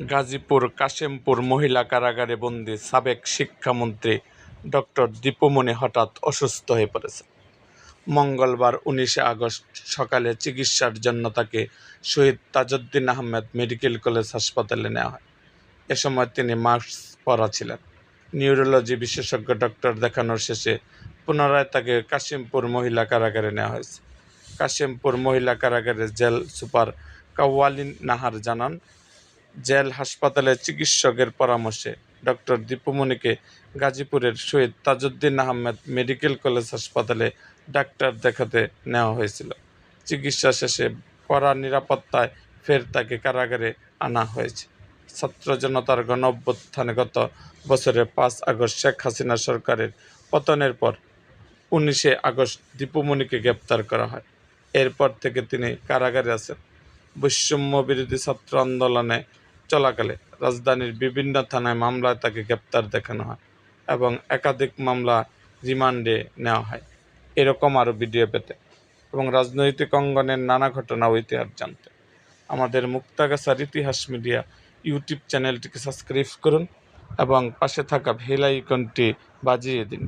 গাজীপুর কাশেমপুর মহিলা কারাগারে বন্দি সাবেক শিক্ষামন্ত্রী ডক্টর দীপুমণি হঠাৎ অসুস্থ হয়ে পড়েছেন। মঙ্গলবার উনিশে আগস্ট সকালে চিকিৎসার জন্য তাকে শহীদ তাজউদ্দিন আহমেদ মেডিকেল কলেজ হাসপাতালে নেওয়া হয়। এ সময় তিনি মাস্ক পরা ছিলেন। নিউরোলজি বিশেষজ্ঞ ডক্টর দেখানোর শেষে পুনরায় তাকে কাশিমপুর মহিলা কারাগারে নেওয়া হয়েছে। কাশিমপুর মহিলা কারাগারের জেল সুপার কাওয়ালিন নাহার জানান জেল হাসপাতালে চিকিৎসকের পরামর্শে ডক্টর দীপুমণিকে গাজীপুরের শহীদ তাজউদ্দিন আহমেদ মেডিকেল কলেজ হাসপাতালে ডাক্তার দেখাতে নেওয়া হয়েছিল। চিকিৎসা শেষে কড়া নিরাপত্তায় ফের তাকে কারাগারে আনা হয়েছে। ছাত্র জনতার গণ অভ্যুত্থানে গত বছরের পাঁচ আগস্ট শেখ হাসিনা সরকারের পতনের পর উনিশে আগস্ট দীপুমণিকে গ্রেপ্তার করা হয়। এরপর থেকে তিনি কারাগারে আছেন। বৈষম্য বিরোধী ছাত্র আন্দোলনে চলাকালে রাজধানীর বিভিন্ন থানায় মামলায় তাকে গ্রেপ্তার দেখানো হয় এবং একাধিক মামলা রিমান্ডে নেওয়া হয়। এরকম আরও ভিডিও পেতে এবং রাজনৈতিক অঙ্গনের নানা ঘটনা ও ইতিহাস জানতে। আমাদের মুক্তাগাছার ইতিহাস মিডিয়া ইউটিউব চ্যানেলটিকে সাবস্ক্রাইব করুন এবং পাশে থাকা বেল আইকনটি বাজিয়ে দিন।